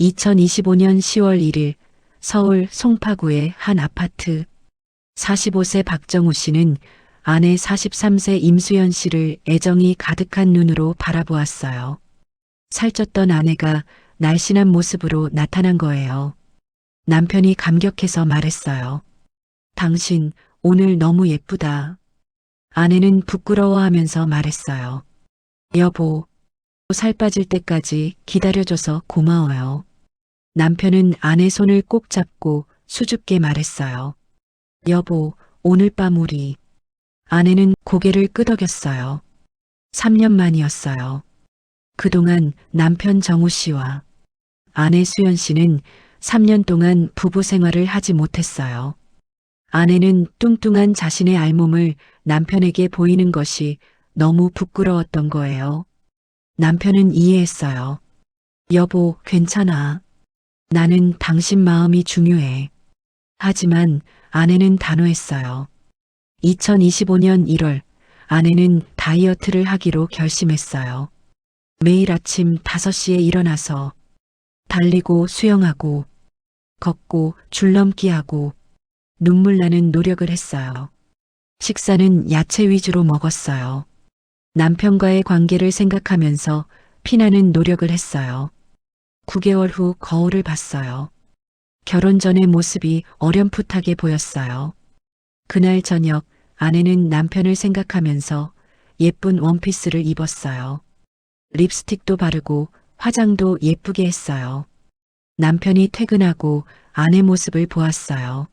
2025년 10월 1일 서울 송파구의 한 아파트 45세 박정우 씨는 아내 43세 임수연 씨를 애정이 가득한 눈으로 바라보았어요. 살쪘던 아내가 날씬한 모습으로 나타난 거예요. 남편이 감격해서 말했어요. 당신 오늘 너무 예쁘다. 아내는 부끄러워하면서 말했어요. 여보, 살 빠질 때까지 기다려줘서 고마워요. 남편은 아내 손을 꼭 잡고 수줍게 말했어요. 여보, 오늘 밤 우리. 아내는 고개를 끄덕였어요. 3년 만이었어요. 그동안 남편 정우 씨와 아내 수연 씨는 3년 동안 부부 생활을 하지 못했어요. 아내는 뚱뚱한 자신의 알몸을 남편에게 보이는 것이 너무 부끄러웠던 거예요. 남편은 이해했어요. 여보, 괜찮아. 나는 당신 마음이 중요해. 하지만 아내는 단호했어요. 2025년 1월, 아내는 다이어트를 하기로 결심했어요. 매일 아침 5시에 일어나서 달리고 수영하고 걷고 줄넘기 하고 눈물 나는 노력을 했어요. 식사는 야채 위주로 먹었어요. 남편과의 관계를 생각하면서 피나는 노력을 했어요. 9개월 후 거울을 봤어요. 결혼 전의 모습이 어렴풋하게 보였어요. 그날 저녁 아내는 남편을 생각하면서 예쁜 원피스를 입었어요. 립스틱도 바르고 화장도 예쁘게 했어요. 남편이 퇴근하고 아내 모습을 보았어요.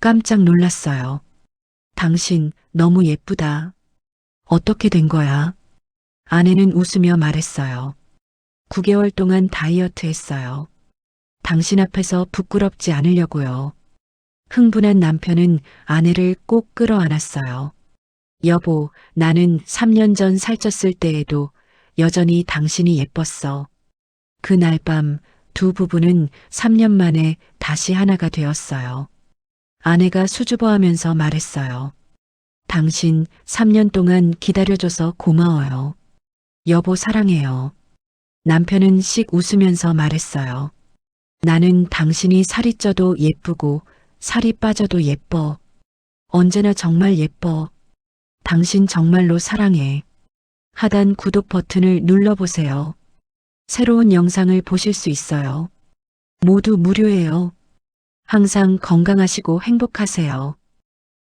깜짝 놀랐어요. 당신 너무 예쁘다. 어떻게 된 거야? 아내는 웃으며 말했어요. 9개월 동안 다이어트 했어요. 당신 앞에서 부끄럽지 않으려고요. 흥분한 남편은 아내를 꼭 끌어안았어요. 여보, 나는 3년 전 살쪘을 때에도 여전히 당신이 예뻤어. 그날 밤 두 부부는 3년 만에 다시 하나가 되었어요. 아내가 수줍어하면서 말했어요. 당신 3년 동안 기다려줘서 고마워요. 여보 사랑해요. 남편은 씩 웃으면서 말했어요. 나는 당신이 살이 쪄도 예쁘고 살이 빠져도 예뻐. 언제나 정말 예뻐. 당신 정말로 사랑해. 하단 구독 버튼을 눌러보세요. 새로운 영상을 보실 수 있어요. 모두 무료예요. 항상 건강하시고 행복하세요.